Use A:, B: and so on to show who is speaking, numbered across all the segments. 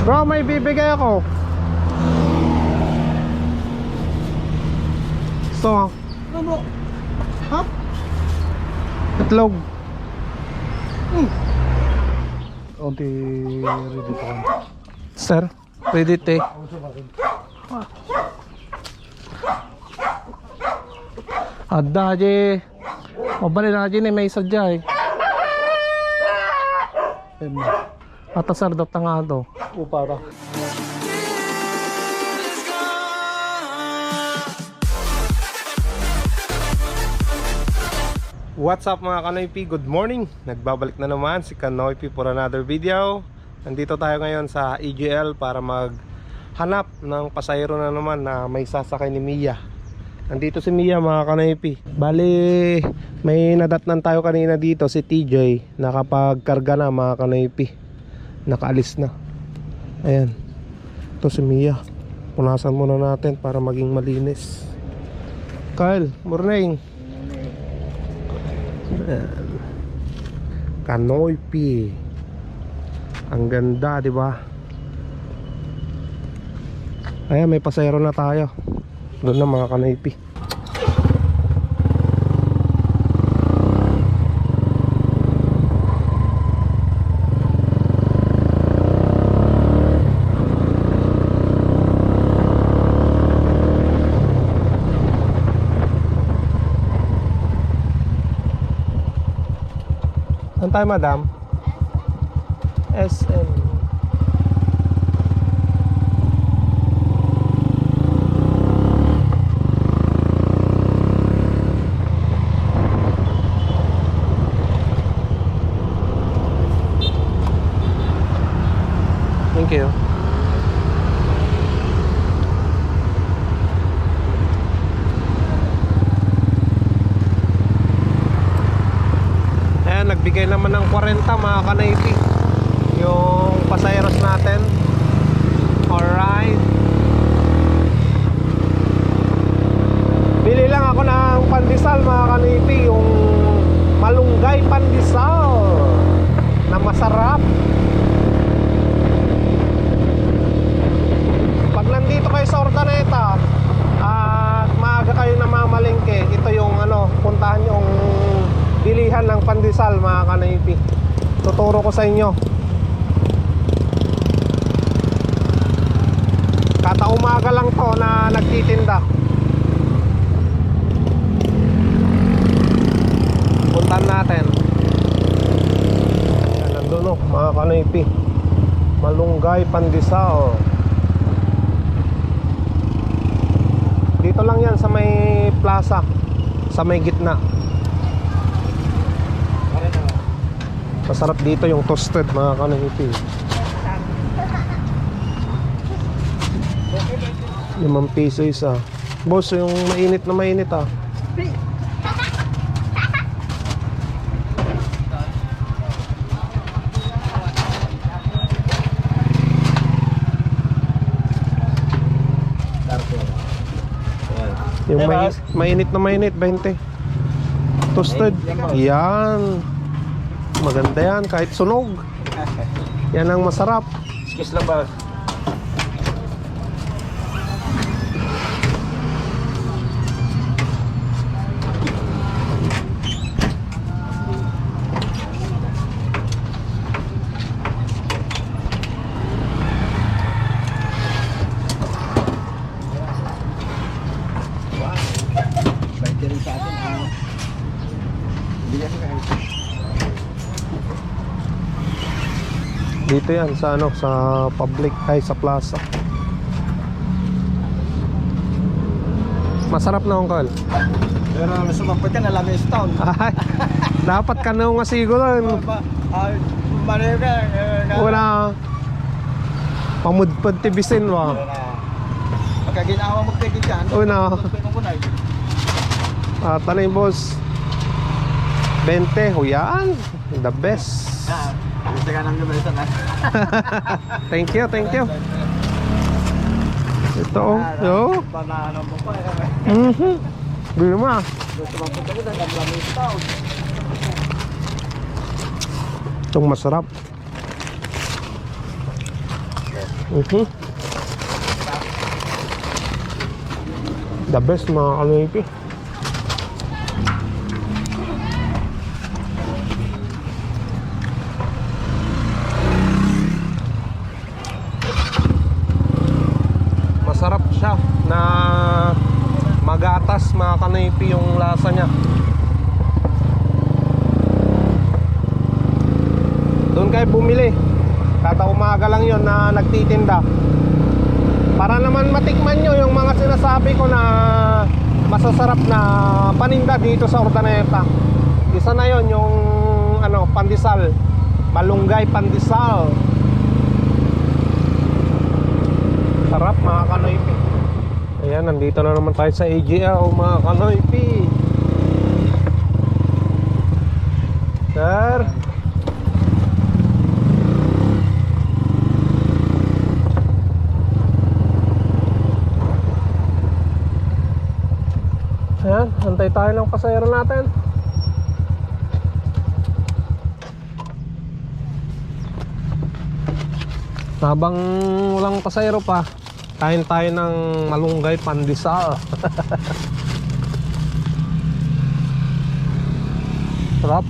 A: Bro, may bibigay ako. So,
B: Ano bro? Ha?
A: itlog. Onti ready ko. Sir, ready te. Ada aja. Mabalik na aja nih may sadya eh. Ata sir dot nga to. Upara. What's up mga Kanoypi? Good morning! Nagbabalik na naman si Kanoypi for another video Nandito tayo ngayon sa EGL para maghanap ng pasahero na naman na may sasakay ni Mia Nandito si Mia mga Kanoypi Bali, may nadatnan tayo kanina dito si TJ Nakapagkarga na mga Kanoypi Nakaalis na Ayan Ito si Mia Punasan muna natin para maging malinis Kyle, morning Ayan. Kanoypi. Ang ganda, di ba? Ayan, may pasayro na tayo. Doon na mga kanoypi. Tayo, madam? SM. Thank you. Ayan, nagbigay naman ng 40 mga kanaypi umaga lang to na nagtitinda. Puntan natin. Yan nandun o mga kanoipi malunggay pandisa dito lang yan sa may plaza sa may gitna. Masarap dito yung toasted mga kanoipi 5 piso isa. Boss, yung mainit na mainit ah. Yung may, mainit na mainit, 20 Toasted Yan Maganda yan, kahit sunog Yan ang masarap
B: Excuse lang ba?
A: Dito yan sa ano, sa public ay sa plaza. Masarap na ungkol.
B: Pero sumapot ka, nalang yung stone.
A: Ay, dapat ka na nga siguro.
B: Ah, Mali ka. eh, na-
A: Wala. Pamudpad tibisin wa.
B: Pagka ginawa mo tigil dyan,
A: Una.
B: na.
A: Ah, tanay boss. 20, huyaan. The best.
B: Ah, gusto ka nang gumali sa
A: Thank you, thank you. Ito oh. Yo.
B: Banana mo pa. eh.
A: Mhm. Bili mo ah.
B: Gusto mo punta ko.
A: Itong masarap. Mhm. The best mga kanoypi. Masarap siya na magatas mga kanoypi yung lasa niya. Doon kayo bumili. Kada umaga lang yon na nagtitinda. Para naman matikman nyo yung mga sinasabi ko na masasarap na paninda dito sa Urdaneta. Isa na yon yung ano, pandesal. Malunggay pandesal. Sarap mga kanoypi. Ayan, nandito na naman tayo sa AGL mga kanoypi. Sir. Tayo ng pasayro natin. Habang walang pasayro pa, kain tayo ng malunggay pandesal. Sarap.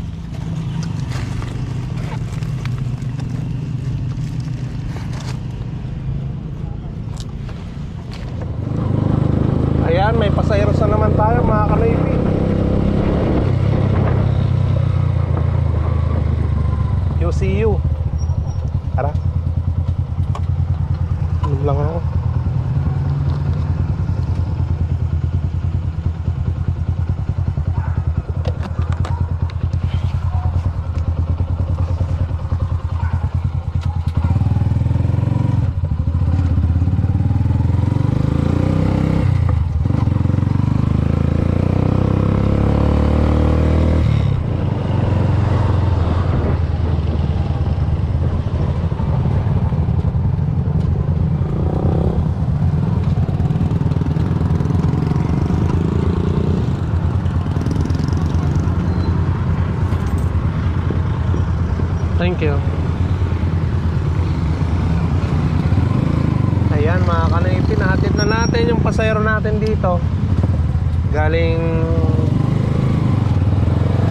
A: Ayan, may pasayro sa naman tayo mga kanaypi. You see you. Tara. Yun lang ako. Thank you. Ayan mga kanaypi, natin na natin yung pasayro natin dito. Galing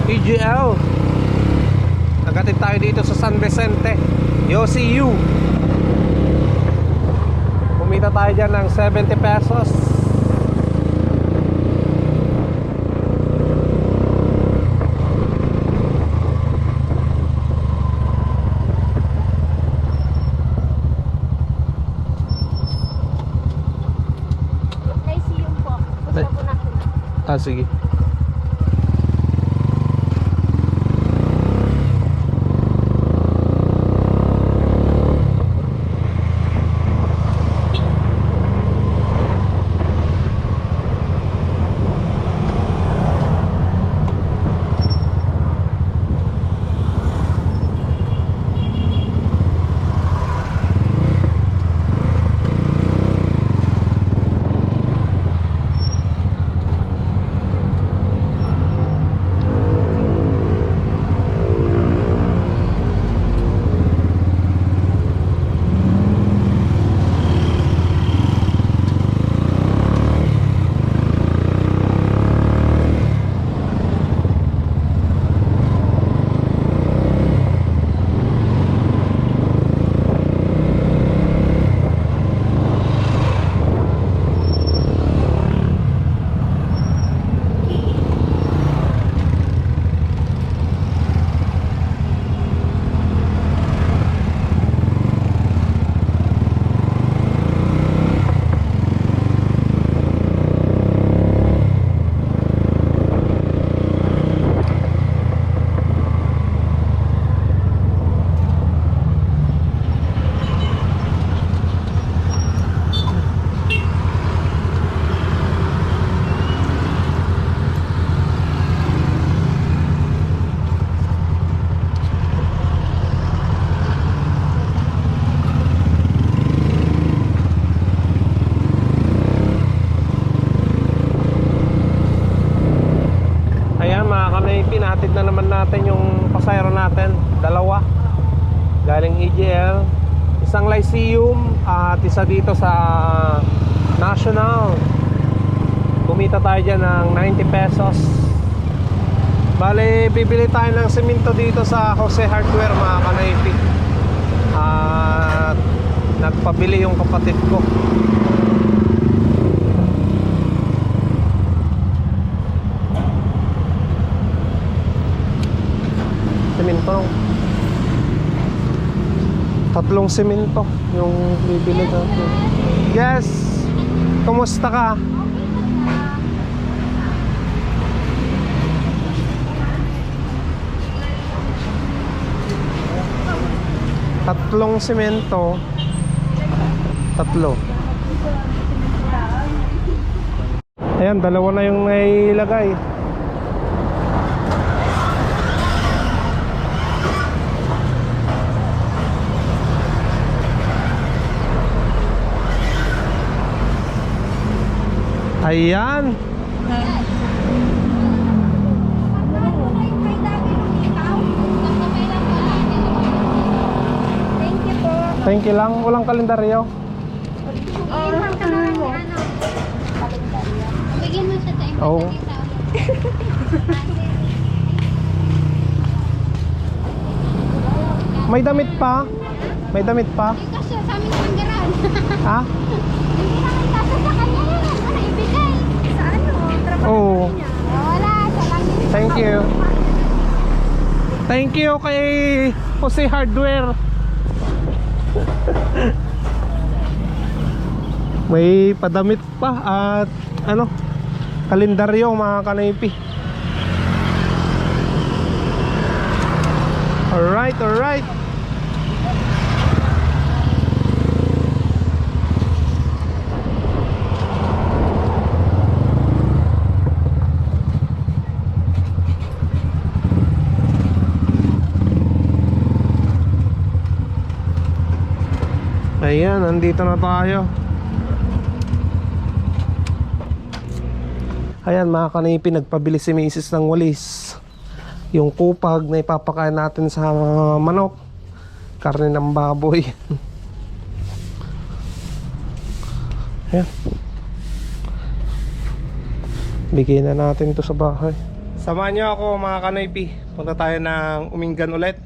A: PGL. Nagatid tayo dito sa San Vicente. Yo, see you. Kumita tayo dyan ng 70 pesos.
C: Kay Siyong po. Gusto ko na ko na.
A: Ah, sige. pinatid na naman natin yung pasayro natin dalawa galing EGL isang Lyceum at isa dito sa National. Kumita tayo dyan ng 90 pesos. Bale, bibili tayo ng semento dito sa Jose Hardware mga kanaypi. At nagpabili yung kapatid ko. Semento. Tatlong semento yung bibili natin. Yes! Kumusta ka? Tatlong semento. Tatlo. Ayan, dalawa na yung nailagay. Ayan.
C: Thank you
A: lang. Walang kalendaryo.
D: Bigyan mo siya tayo.
A: Oo. May damit pa? May damit pa?
D: Kasi sa amin naman garan.
A: Ha?
D: Hindi naman kasi sa kanya yun. Ano ibigay?
C: Sa ano? Trabaho niya.
D: Wala. Lang din.
A: Thank you. Thank you kay Jose Hardware. May padamit pa at ano, kalendaryo mga kanaypi. Alright, alright. Ayan, nandito na tayo. Ayan mga kanipi, nagpabili si Mrs. ng walis. Yung kupag na ipapakain natin sa manok. Karne ng baboy. Ayan. Bigyan na natin to sa bahay. Samahan niyo ako mga kanipi. Punta tayo ng Umingan ulit.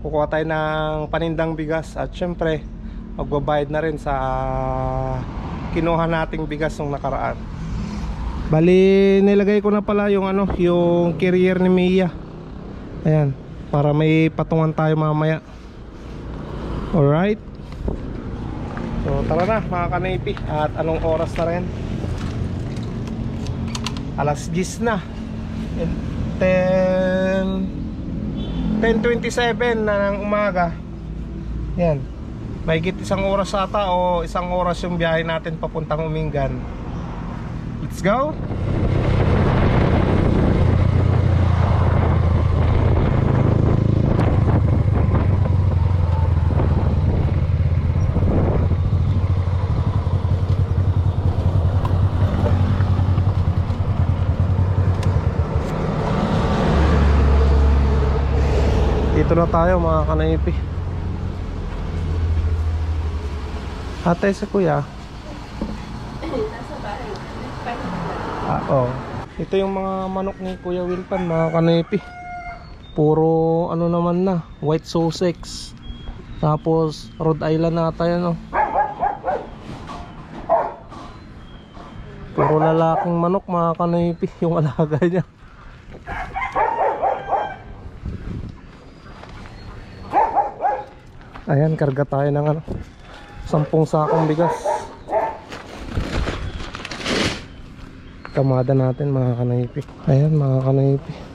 A: Kukuha tayo ng panindang bigas at syempre magbabayad na rin sa kinuha nating bigas nung nakaraan. Bali, nilagay ko na pala yung ano, yung carrier ni Mia. Ayan, para may patungan tayo mamaya. Alright. So, tara na mga kanaypi. At anong oras na rin? Alas 10 na. 10 10.27 na ng umaga. Yan. Mahigit isang oras ata o isang oras yung biyahe natin papuntang Umingan. Let's go! Dito na tayo mga kanaypi. Ate sa kuya. Ah, oh. Ito yung mga manok ni Kuya Wilpan, mga kanipi. Puro ano naman na, white Sussex. Tapos Rhode Island nata yan oh. Puro lalaking manok mga kanipi yung alaga niya. Ayan, karga tayo ng ano, sampung sakong bigas. Kamada natin mga kanaypi. Ayan mga kanaypi.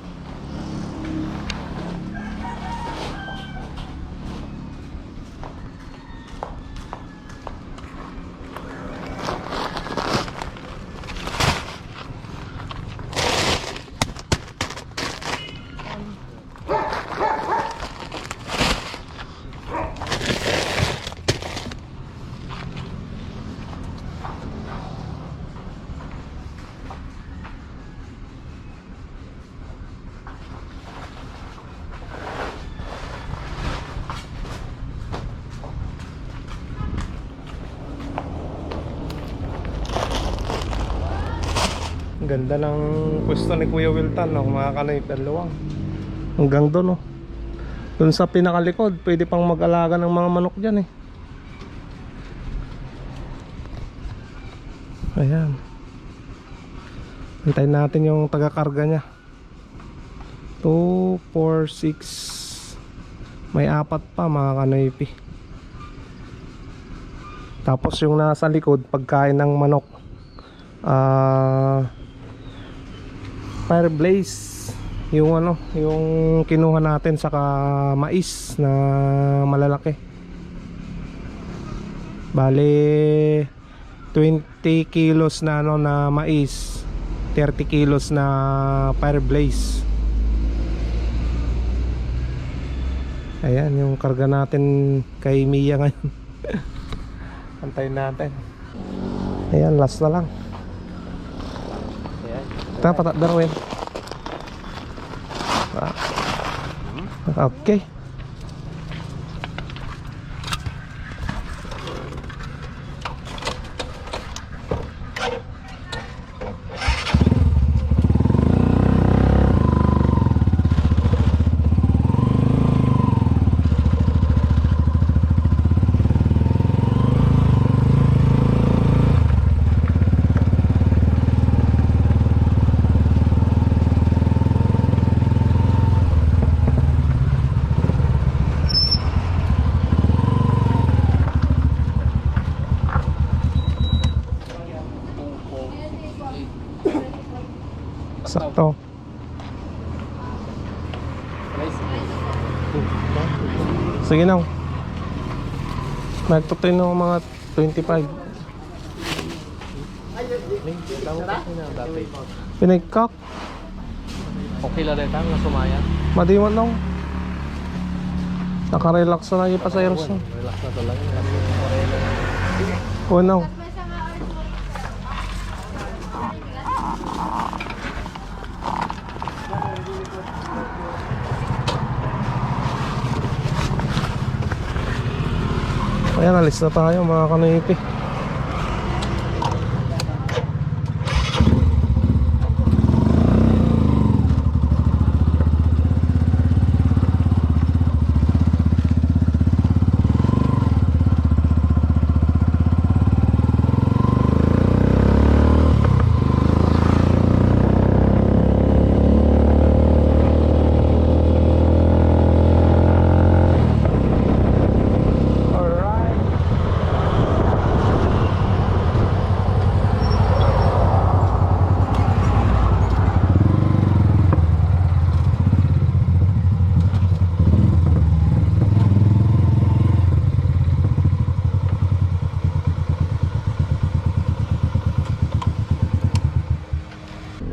A: Ganda ng pwesto ni Kuya Wilton, no? mga kanay perluwang. Hanggang doon, no? Doon sa pinakalikod, pwede pang mag-alaga ng mga manok dyan, eh. Ayan. Antayin natin yung taga-karga niya. 2, 4, 6. May apat pa mga kanoypi. Tapos yung nasa likod, pagkain ng manok. Ah... fire blaze yung ano yung kinuha natin sa mais na malalaki. Bale 20 kilos na ano na mais 30 kilos na fire blaze ayan yung karga natin kay Mia ngayon. Antayin natin. Ayan last na lang
B: Ayan.
A: dapat Darwin Ah. okay sige na nagtutin ng mga 25 pinagkak.
B: Okay lang rin tang sumaya.
A: madiwan nung nakarelax na yung pasayros na
B: Relax na to lang.
A: Ayan, alis na tayo mga kanipi. Alright.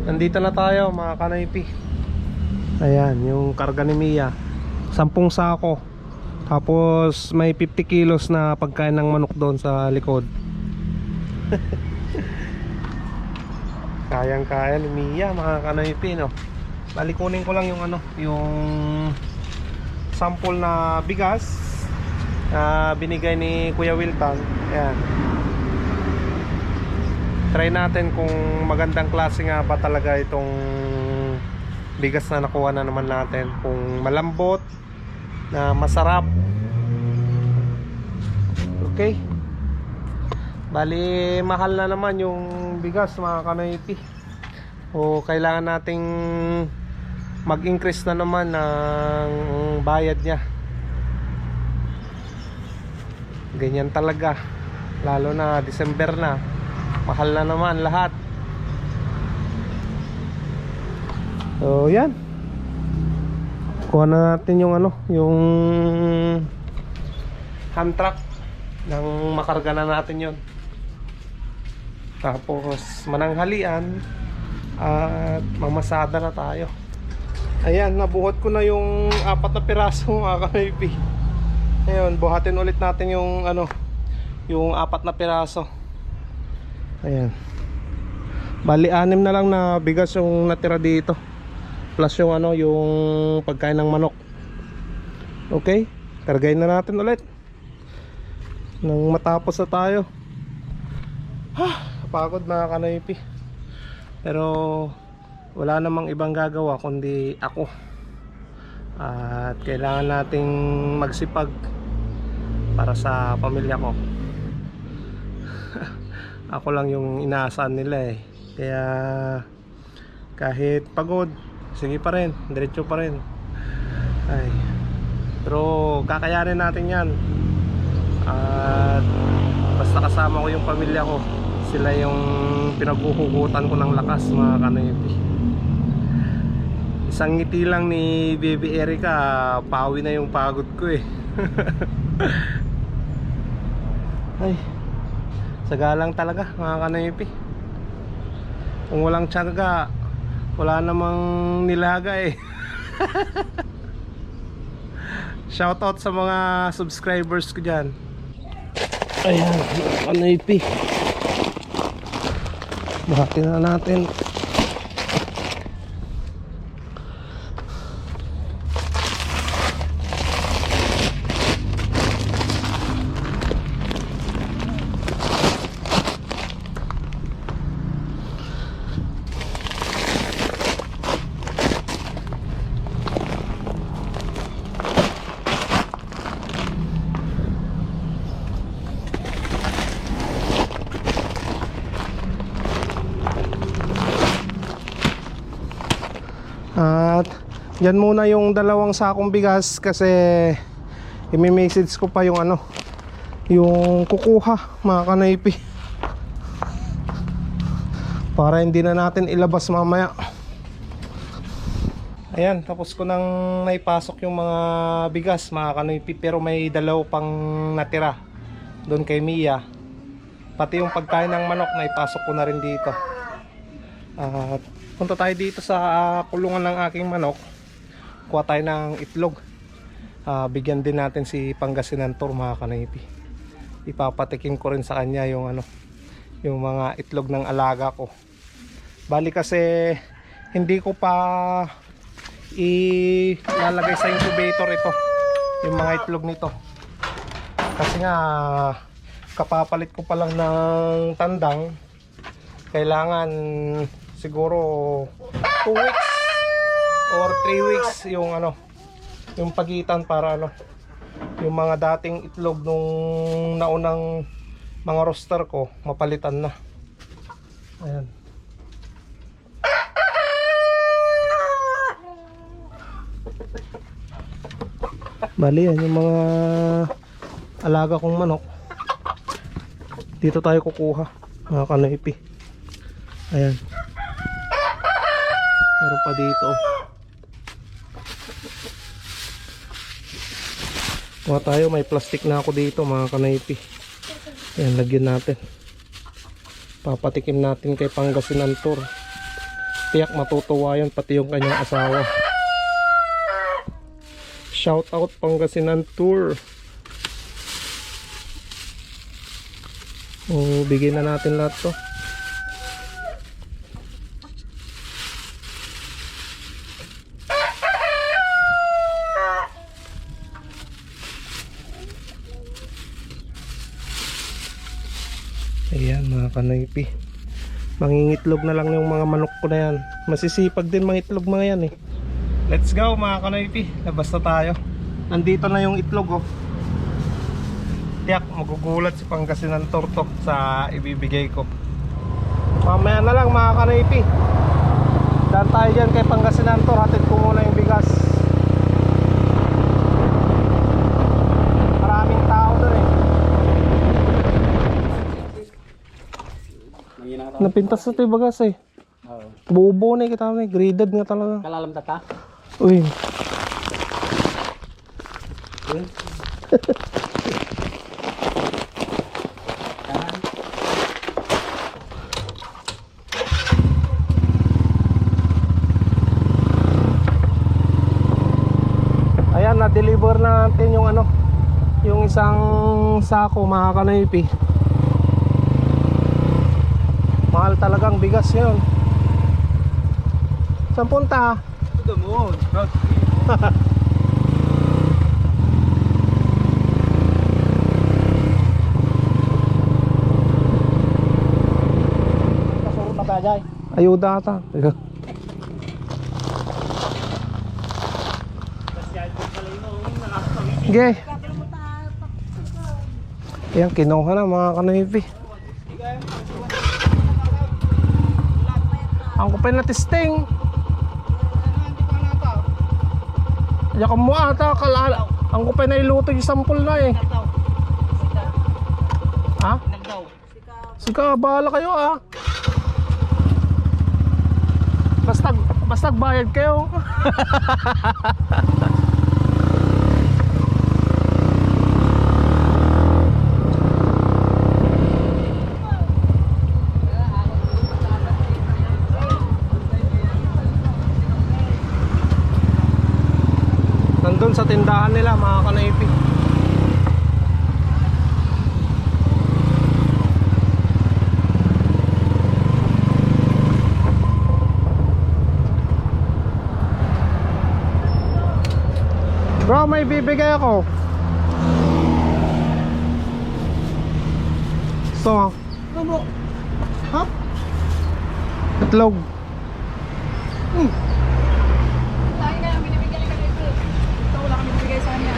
A: Nandito na tayo mga kanaypi. Ayan, yung karga ni Mia. Sampung sako. Tapos may 50 kilos na pagkain ng manok doon sa likod. Kayang kaya ni Mia mga kanaypi no? Bali kunin ko lang yung ano Yung Sample na bigas na binigay ni Kuya Wilton. Ayan try natin kung magandang klase nga ba talaga itong bigas na nakuha na naman natin. Kung malambot na masarap. Okay. Bali mahal na naman yung bigas mga kanoypi o kailangan nating mag increase na naman ng bayad niya. Ganyan talaga. Lalo na December na mahal na naman lahat. So yan. Kuha na natin yung ano yung hand truck nang makarga na natin yon tapos mananghalian at mamasada na tayo. Ayan nabuhat ko na yung apat na piraso mga kamipi ayun buhatin ulit natin yung ano yung apat na piraso Ayan. Bali anim na lang na bigas yung natira dito. Plus yung ano, yung pagkain ng manok. Okay? Kargayin na natin ulit. Nang matapos na tayo. Ha, pagod na kanaypi. Pero wala namang ibang gagawa kundi ako. At kailangan nating magsipag para sa pamilya ko. Ako lang yung inaasahan nila eh. Kaya kahit pagod, sige pa rin, diretso pa rin. Ay. Pero kakayanin natin 'yan. At basta kasama ko yung pamilya ko, sila yung pinaghuhugutan ko ng lakas mga kanoypi. Isang ngiti lang ni Baby Erica, pawi na yung pagod ko eh. Ay, sagalang talaga mga kanoypi. Kung walang tiyaga, wala namang nilaga eh. Shoutout sa mga subscribers ko dyan. Ayan, mga kanoypi. Bahati na natin. At yan muna yung dalawang sakong bigas kasi imi-message ko pa yung ano yung kukuha mga kanaypi. Para hindi na natin ilabas mamaya. Ayan tapos ko nang naipasok yung mga bigas mga kanaypi. Pero may dalaw pang natira doon kay Mia. Pati yung pagkain ng manok naipasok ko na rin dito. At punta tayo dito sa ah, kulungan ng aking manok. Kuha tayo ng itlog. Ah, bigyan din natin si Pangasinan Tour mga kanaypi. Ipapatikin ko rin sa kanya yung ano, yung mga itlog ng alaga ko. Bali kasi hindi ko pa ilalagay sa incubator ito. Yung mga itlog nito. Kasi nga kapapalit ko pa lang ng tandang kailangan siguro 2 weeks or 3 weeks yung ano yung pagitan para ano yung mga dating itlog nung naunang mga roster ko mapalitan na ayan bali yan yung mga alaga kong manok dito tayo kukuha mga kanoipi Ayan. Meron pa dito. Kuha tayo, may plastic na ako dito mga kanaypi. Ayan, lagyan natin. Papatikim natin kay Pangasinan Tour. Tiyak matutuwa yan, pati yung kanyang asawa. Shout out Pangasinan Tour. Oh, bigyan na natin lahat to. Kanaypi Mangingitlog na lang yung mga manok ko na yan. Masisipag din mga itlog mga yan eh. Let's go mga kanaypi. Labas na tayo. Nandito na yung itlog oh. Tiyak magugulat si Pangasinan Torto Sa ibibigay ko. Mamaya na lang mga kanaypi. Daan tayo dyan kay Pangasinan Tor Hatid ko muna yung bigas Maraming tao doon eh Napintas na ito bagas eh.
B: Oo.
A: Bubo na kita na graded nga talaga.
B: Kalalam tata?
A: Uy. Ayan, na-deliver natin yung ano, yung isang sako mga kanaypi. Mahal talagang bigas yun. Saan punta?
B: Ito mo. Kasurot na tayo, Jai.
A: Ayuda ata. Sige. Yan, kinuha na mga kanipi. Ang kupay na testing. Yakan mo ata, kalala. Ang kupay na iluto yung sample na eh. Ha? Sika, bahala kayo ah. Basta, basta bayad kayo. Nandun sa tindahan nila mga kanaypi. Bro, may bibigay ako. Gusto mo?
B: Ano bro? Ha?
A: Itlog.
C: Lagi ka lang binibigyan ng ganito. Ito wala kami binibigay sa kanya.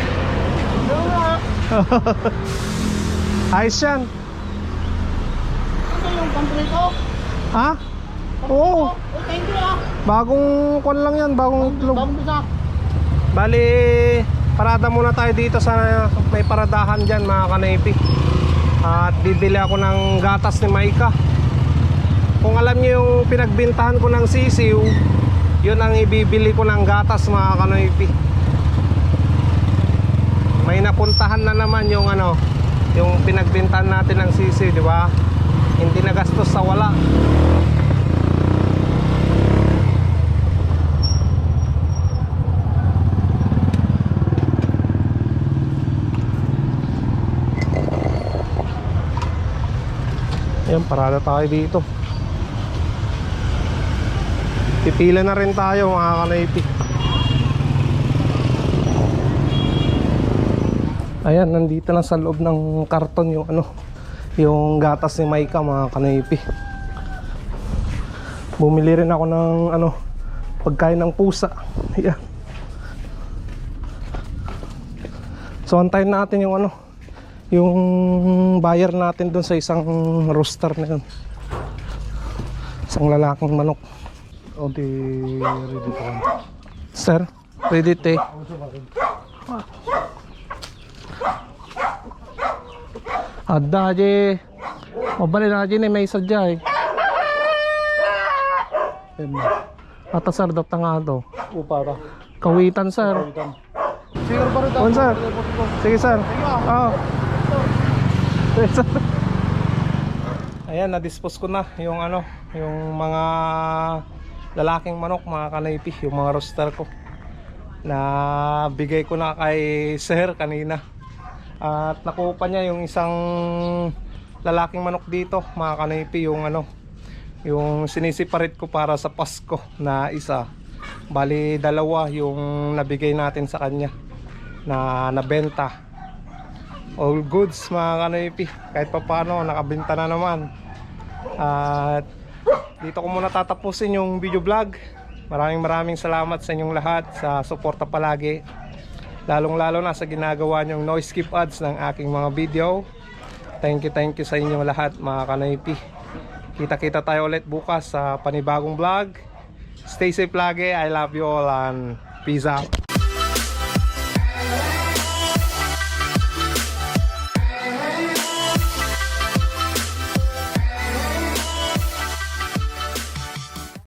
A: Ayos yan.
B: Ano yung pamprito?
A: Ha? Oo.
B: Oh, thank you ah.
A: Bagong kwan lang yan, bagong itlog.
B: Bagong bisa.
A: Bali, parada muna tayo dito sa may paradahan dyan mga kanaypi. At bibili ako ng gatas ni Maika. Kung alam niyo yung pinagbintahan ko ng sisiw, yun ang ibibili ko ng gatas mga kanaypi. May napuntahan na naman yung ano, yung pinagbintahan natin ng sisiw, di ba? Hindi nagastos sa wala. Ayan, parada tayo dito. Pipila na rin tayo mga kanaypi. Ayan, nandito na sa loob ng karton yung ano, yung gatas ni Maika mga kanaypi. Bumili rin ako ng ano, pagkain ng pusa. Ayan. So antayin natin yung ano, yung buyer natin doon sa isang rooster na yun. Isang lalaking manok. O di ready come. Sir, ready te. Ada je. Mabali na je ni may sadya eh. Ata sir, dapta nga to.
B: Upara.
A: Kawitan sir.
B: Sige
A: sir. Sige sir. Oo. Sige, sir. Ayan, na-dispose ko na yung ano, yung mga lalaking manok, mga kanaypi, yung mga roster ko. Na bigay ko na kay sir kanina. At nakuha niya yung isang lalaking manok dito, mga kanaypi, yung ano, yung sinisiparit ko para sa Pasko na isa. Bali dalawa yung nabigay natin sa kanya na nabenta. All goods mga kanoypi. Kahit pa paano nakabenta na naman. At dito ko muna tatapusin yung video vlog. Maraming maraming salamat sa inyong lahat sa suporta palagi. Lalong lalo na sa ginagawa nyong noise skip ads ng aking mga video. Thank you, thank you sa inyong lahat mga kanoypi. Kita-kita tayo ulit bukas sa panibagong vlog. Stay safe lagi. I love you all and peace out.